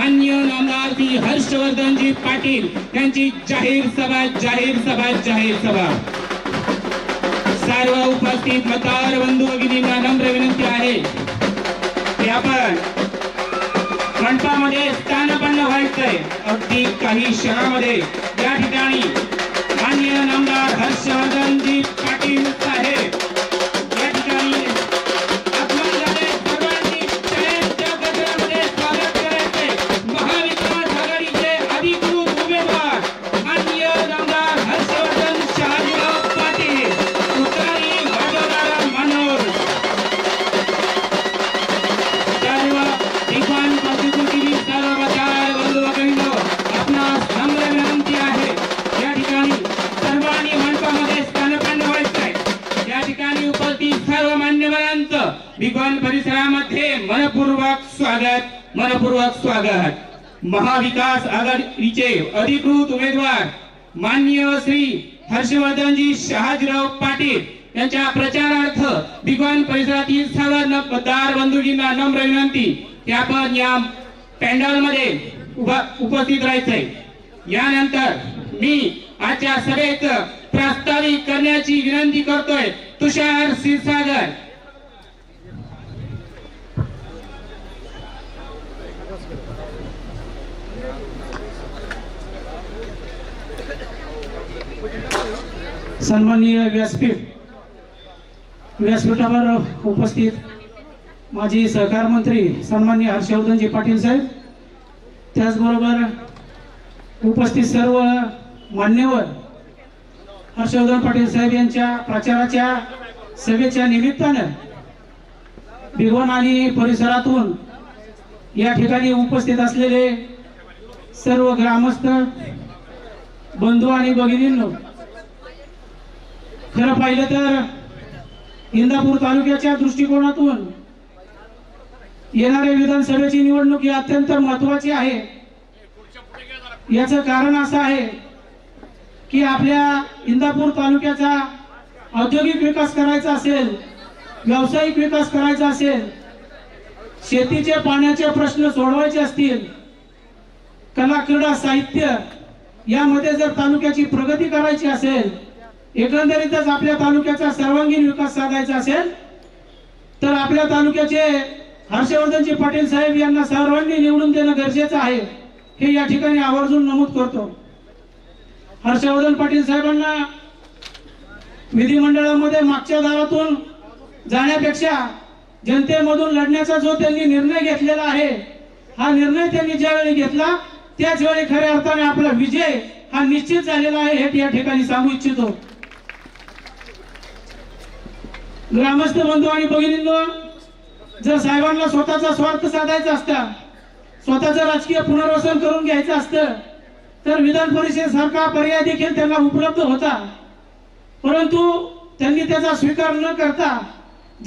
मान्य नामदार श्री हर्षवर्धनजी पाटील यांची जाहीर सभा जाहीर सभा जाहीर सभा. सर्व उपस्थित मतदार बंधू भगिनींना नम्र विनंती आहे की आपण मंडपामध्ये स्थानपन्न व्हायचंय. अगदी काही क्षणामध्ये या ठिकाणी माननीय नामदार हर्षवर्धनजी पाटील मनपूर्वक स्वागत. महाविकास आघाडीचे अधिकृत उमेदवार माननीय श्री हर्षवर्धनजी शहाजीराव पाटील यांच्या प्रचारार्थ दिग्वान परिसरातील सर्व मतदार बंधूजींना नम्र विनंती की आपण या पॅन्डलमध्ये मध्ये उपस्थित राहायचंय. यानंतर मी आजच्या सभेत प्रस्तावित करण्याची विनंती करतोय तुषार क्षीरसागर. सन्माननीय व्यासपीठ व्यासपीठावर उपस्थित माजी सहकार मंत्री सन्माननीय हर्षवर्धनजी पाटील साहेब त्याचबरोबर उपस्थित सर्व मान्यवर हर्षवर्धन पाटील साहेब यांच्या प्रचाराच्या सभेच्या निमित्तानं भिगवण आणि परिसरातून या ठिकाणी उपस्थित असलेले सर्व ग्रामस्थ बंधू आणि भगिनींनो खरं पाहिलं तर इंदापूर तालुक्याच्या दृष्टिकोनातून येणाऱ्या विधानसभेची निवडणूक ही अत्यंत महत्वाची आहे. याचं कारण असं आहे की आपल्या इंदापूर तालुक्याचा औद्योगिक विकास करायचा असेल व्यावसायिक विकास करायचा असेल शेतीचे पाण्याचे प्रश्न सोडवायचे असतील कला क्रीडा साहित्य यामध्ये जर तालुक्याची प्रगती करायची असेल एकंदरीतच आपल्या तालुक्याचा सर्वांगीण विकास साधायचा असेल तर आपल्या तालुक्याचे हर्षवर्धनजी पाटील साहेब यांना सर्वांनी निवडून देणं गरजेचं आहे हे या ठिकाणी आवर्जून नमूद करतो. हर्षवर्धन पाटील साहेबांना विधिमंडळामध्ये मागच्या दारातून जाण्यापेक्षा जनतेमधून लढण्याचा जो त्यांनी निर्णय घेतलेला आहे हा निर्णय त्यांनी ज्यावेळी घेतला त्याच वेळी खऱ्या अर्थाने आपला विजय हा निश्चित झालेला आहे हे या ठिकाणी सांगू इच्छितो. ग्रामस्थ बंधू आणि भगिनींनो जर साहेबांना स्वतःचा स्वार्थ साधायचा असता स्वतःचं राजकीय पुनर्वसन करून घ्यायचं असतं तर विधान परिषदेसारखा पर्याय देखील त्यांना उपलब्ध होता. परंतु त्यांनी त्याचा स्वीकार न करता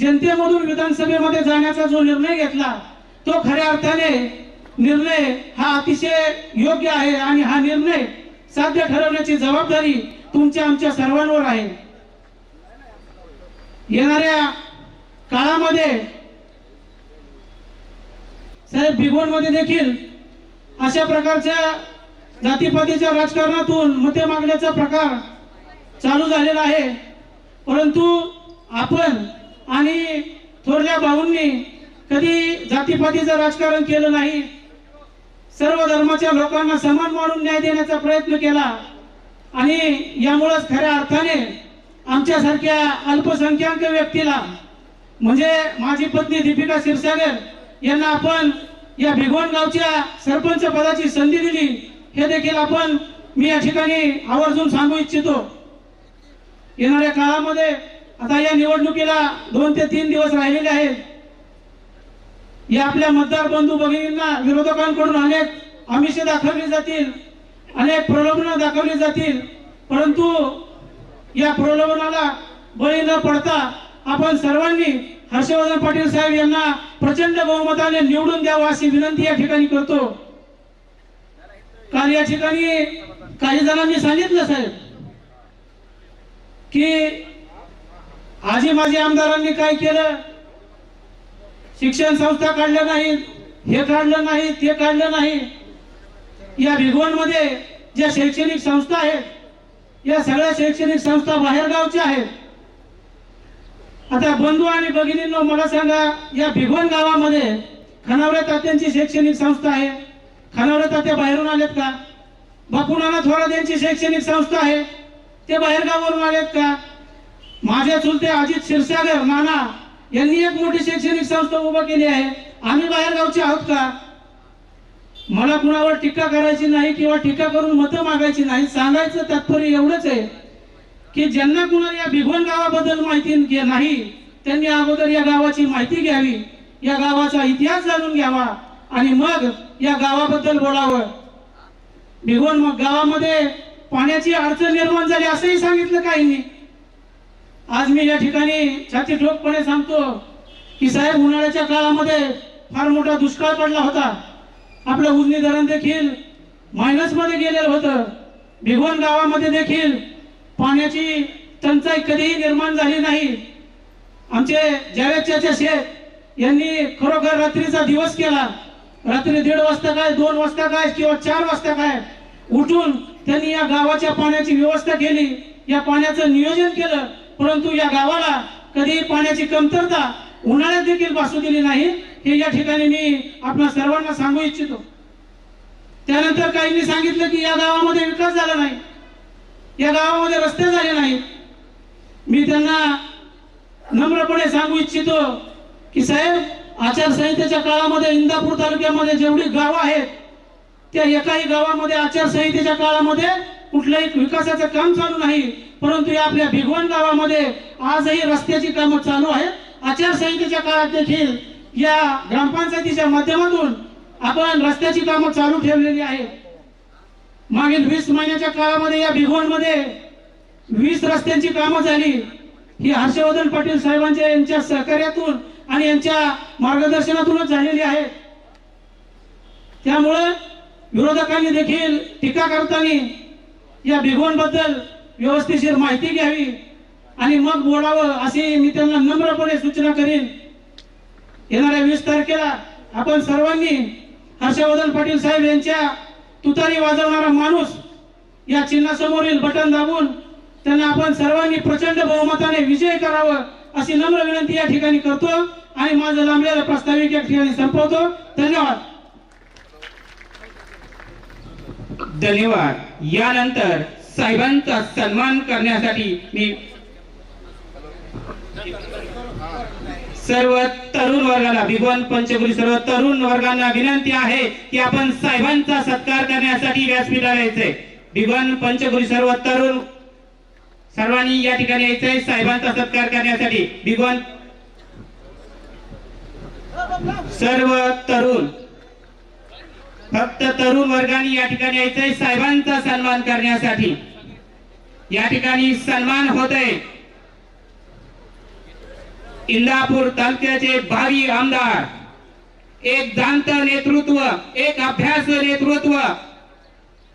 जनतेमधून विधानसभेमध्ये जाण्याचा जो निर्णय घेतला तो खऱ्या अर्थाने निर्णय हा अतिशय योग्य आहे आणि हा निर्णय साध्य ठरवण्याची जबाबदारी तुमच्या आमच्या सर्वांवर आहे. येणाऱ्या काळामध्ये साहेब भिगवणमध्ये देखील अशा प्रकारच्या जातीपातीच्या राजकारणातून मते मागण्याचा प्रकार चालू झालेला आहे. परंतु आपण आणि थोरल्या भाऊंनी कधी जातीपातीचं राजकारण केलं नाही. सर्व धर्माच्या लोकांना समान मानून न्याय देण्याचा प्रयत्न केला आणि यामुळेच खऱ्या अर्थाने आमच्यासारख्या अल्पसंख्याक व्यक्तीला म्हणजे माझी पत्नी दीपिका क्षीरसागर यांना आपण या भिगवण गावच्या सरपंच पदाची संधी दिली हे देखील आपण मी या ठिकाणी आवर्जून सांगू इच्छितो. येणाऱ्या काळामध्ये आता या निवडणुकीला दोन ते तीन दिवस राहिलेले आहेत. या आपल्या मतदार बंधू भगिनींना विरोधकांकडून अनेक आमिषे दाखवली जातील अनेक प्रलोभनं दाखवली जातील परंतु या प्रलोभनाला बळी न पडता आपण सर्वांनी हर्षवर्धन पाटील साहेब यांना प्रचंड बहुमताने निवडून द्यावं अशी विनंती या ठिकाणी करतो. काल या ठिकाणी काही जणांनी सांगितलं साहेब की आजी माजी आमदारांनी काय केलं? शिक्षण संस्था काढल्या नाहीत हे काढलं नाही ते काढलं नाही. या भिगवणमध्ये ज्या शैक्षणिक संस्था आहेत या सगळ्या शैक्षणिक संस्था बाहेरगावच्या आहेत. आता बंधू आणि भगिनींनो मला सांगा या भिगवण गावामध्ये खनावरे तात्यांची शैक्षणिक संस्था आहे. खनावरे तात्या बाहेरून आलेत का? बापू नाना थोरात यांची शैक्षणिक संस्था आहे. ते बाहेरगावावरून आलेत का? माझ्या चुलते अजित क्षीरसागर नाना यांनी एक मोठी शैक्षणिक संस्था उभा केली आहे. आम्ही बाहेरगावचे आहोत का? मला कुणावर टीका करायची नाही किंवा टीका करून मतं मागायची नाही सांगायचं तात्पर्य एवढंच आहे की ज्यांना कुणाला या भिगवण गावाबद्दल माहिती घे- नाही त्यांनी अगोदर या गावाची माहिती घ्यावी या गावाचा इतिहास जाणून घ्यावा आणि मग या गावाबद्दल बोलावं. भिगवण मग गावामध्ये पाण्याची अडचण निर्माण झाली असंही सांगितलं काहींनी. आज मी या ठिकाणी छाती ठोकपणे सांगतो की साहेब उन्हाळ्याच्या काळामध्ये फार मोठा दुष्काळ पडला होता. आपलं उजनी धरण देखील मायनसमध्ये गेलेलं होतं. भिगवण गावामध्ये देखील पाण्याची टंचाई कधीही निर्माण झाली नाही. आमचे जावेदच्या चाचा शेख यांनी खरोखर रात्रीचा दिवस केला. रात्री दीड वाजता काय दोन वाजता काय किंवा चार वाजता काय उठून त्यांनी या गावाच्या पाण्याची व्यवस्था केली. या पाण्याचं नियोजन केलं. परंतु या गावाला कधी पाण्याची कमतरता उन्हाळ्यात देखील भासू दिली नाही. हे या ठिकाणी मी आपल्या सर्वांना सांगू इच्छितो. त्यानंतर काहींनी सांगितलं की या गावामध्ये विकास झाला नाही. या गावामध्ये रस्ते झाले नाहीत. मी त्यांना नम्रपणे सांगू इच्छितो की साहेब आचारसंहितेच्या काळामध्ये इंदापूर तालुक्यामध्ये जेवढी गावं आहेत त्या एकाही गावामध्ये आचारसंहितेच्या काळामध्ये कुठलंही विकासाचं काम चालू नाही. परंतु या आपल्या भिगवण गावामध्ये आजही रस्त्याची कामं चालू आहेत. आचारसंहितेच्या काळात देखील या ग्रामपंचायतीच्या माध्यमातून आपण रस्त्याची कामं चालू ठेवलेली आहेत. मागील वीस महिन्याच्या काळामध्ये या भिगवणमध्ये वीस रस्त्यांची कामं झाली. ही हर्षवर्धन पाटील साहेबांच्या यांच्या सहकार्यातून आणि यांच्या मार्गदर्शनातूनच झालेली आहे. त्यामुळं विरोधकांनी देखील टीका करताना या भिगवणबद्दल व्यवस्थिशीर माहिती घ्यावी आणि मग बोलावं अशी मी त्यांना नम्रपणे सूचना करीन. येणाऱ्या वीस तारखेला आपण सर्वांनी हर्षवर्धन पाटील साहेब यांच्या तुतारी वाजवणारा माणूस या चिन्हासमोरील बटन दाबून त्यांना आपण सर्वांनी प्रचंड बहुमताने विजय करावं अशी नम्र विनंती या ठिकाणी करतो आणि माझं लांबलेलं प्रास्ताविक या ठिकाणी संपवतो. धन्यवाद. धन्यवाद. यानंतर साहेबांचा सन्मान करण्यासाठी मी सर्व तरुण वर्गाला भिगवण पंचपुरी सर्व तरुण वर्गांना विनंती आहे की आपण साहेबांचा सत्कार करण्यासाठी व्यासपीठाला यायचंय. भिगवण पंचपुरी सर्व तरुण सर्वांनी या ठिकाणी यायचंय साहेबांचा सत्कार करण्यासाठी. भिगवण सर्व तरुण फक्त तरुण वर्गाने या ठिकाणी यायचंय साहेबांचा सन्मान करण्यासाठी. या ठिकाणी सन्मान होतय. इंदापूर तालुक्याचे भावी आमदार एक जाणत नेतृत्व एक अभ्यास नेतृत्व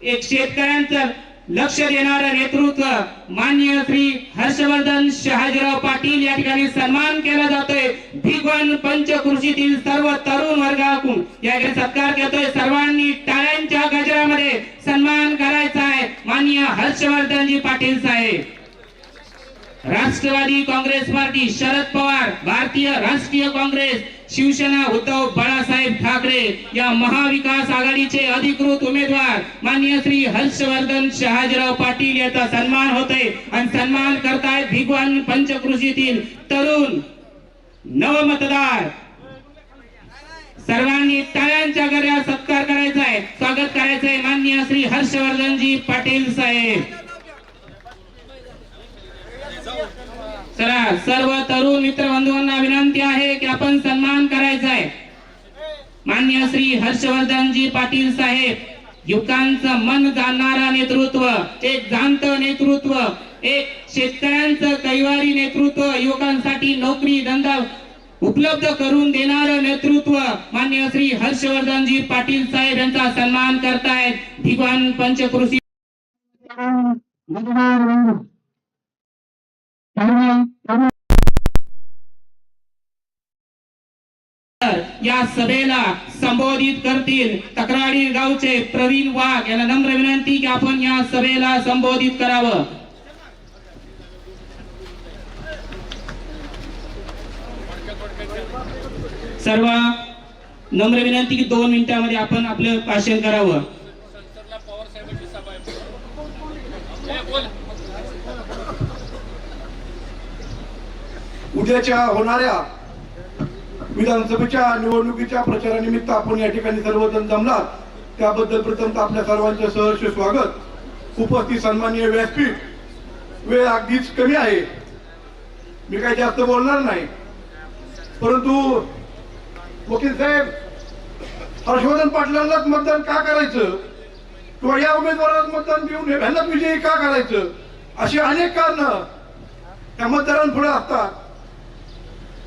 एक शेतकऱ्यांचं लक्ष देणारं नेतृत्व मान्य श्री हर्षवर्धन शहाजीराव पाटील या ठिकाणी सन्मान केला जातोय. भिगवण पंचकृषीतील सर्व तरुण वर्गाकडून. या ठिकाणी सत्कार करतोय. सर्वांनी टाळ्यांच्या गजरामध्ये सन्मान करायचा आहे. मान्य हर्षवर्धनजी पाटील साहेब. Rashtravadi Congress Party Sharad Pawar Bharatiya Rashtriya Congress Shiv Sena Uddhav Balasaheb Thackeray या महाविकास आघाडीचे अधिकृत उमेदवार मान्य श्री हर्षवर्धन शहाजीराव पाटील याचा सन्मान होतोय. आणि सन्मान करतायत भिगवान पंचकृषीतील तरुण नवमतदार. सर्वांनी टाळ्यांच्या गऱ्या सत्कार करायचा आहे. स्वागत करायचंय मान्य श्री हर्षवर्धनजी पाटील साहेब. चला सर्व तरुण मित्र बंधूंना विनंती आहे की आपण सन्मान करायचा आहे. मान्य श्री हर्षवर्धनजी पाटील साहेब युवकांचं मन जाणणारा नेतृत्व एक जाणत नेतृत्व एक शेतकऱ्यांचं कैवारी नेतृत्व युवकांसाठी नोकरी धंदा उपलब्ध करून देणारं नेतृत्व मान्य श्री हर्षवर्धनजी पाटील साहेब यांचा सन्मान करतायत. भिगवान पंचकृषी या सभेला संबोधित करतील तक्रारी गावचे प्रवीण वाघ. यांना नम्र विनंती की आपण या सभेला संबोधित करावं. सर्व नम्र विनंती की दोन मिनिटांमध्ये आपण आपलं भाषण करावं. उद्याच्या होणाऱ्या विधानसभेच्या निवडणुकीच्या प्रचारानिमित्त आपण या ठिकाणी सर्वजण जमलात. त्याबद्दल प्रथम आपल्या सर्वांचे सहर्ष स्वागत. उपस्थित सन्माननीय व्यासपीठ वेळ अगदीच कमी आहे. मी काही जास्त बोलणार नाही. परंतु वकील साहेब हर्षवर्धन पाटलांनाच मतदान का करायचं? किंवा या उमेदवारात मतदान देऊन ह्यांनाच विजयी का करायचं? अशी अनेक कारण त्या मतदारांपुढे असतात.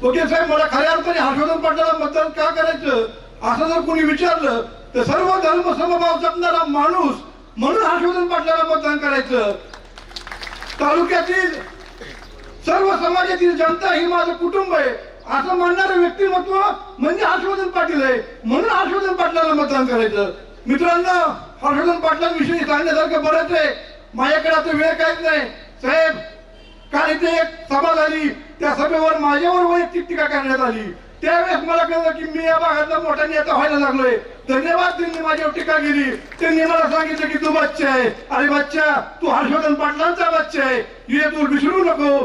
वकील साहेब मला खऱ्या अर्थाने हर्षवर्धन पाटलाला मतदान का करायचं? असं जर कोणी विचारलं तर सर्व धर्म समभाव जपणारा माणूस म्हणून हर्षवर्धन पाटलाला मतदान करायचं. तालुक्यातील सर्व समाजातील जनता ही माझं कुटुंब आहे. असं म्हणणारं व्यक्तिमत्व म्हणजे हर्षवर्धन पाटील आहे. म्हणून हर्षवर्धन पाटलाला मतदान करायचं. मित्रांनो हर्षवर्धन पाटलांविषयी सांगण्यासारखं बरंच आहे. माझ्याकडे आता वेळ काहीच नाही. साहेब काल इथे एक सभा झाली. त्या सभेवर माझ्यावर वैयक्तिक टीका करण्यात आली. त्यावेळेस मला कळलं की मी या भागातला मोठा नेता व्हायला लागलोय. धन्यवाद त्यांनी माझ्यावर टीका केली. त्यांनी मला सांगितलं की तू बच्चा आहे. अरे बच्चा तू हर्षवर्धन पाटलांचा बच्चा आहे. हे तू विसरू नको.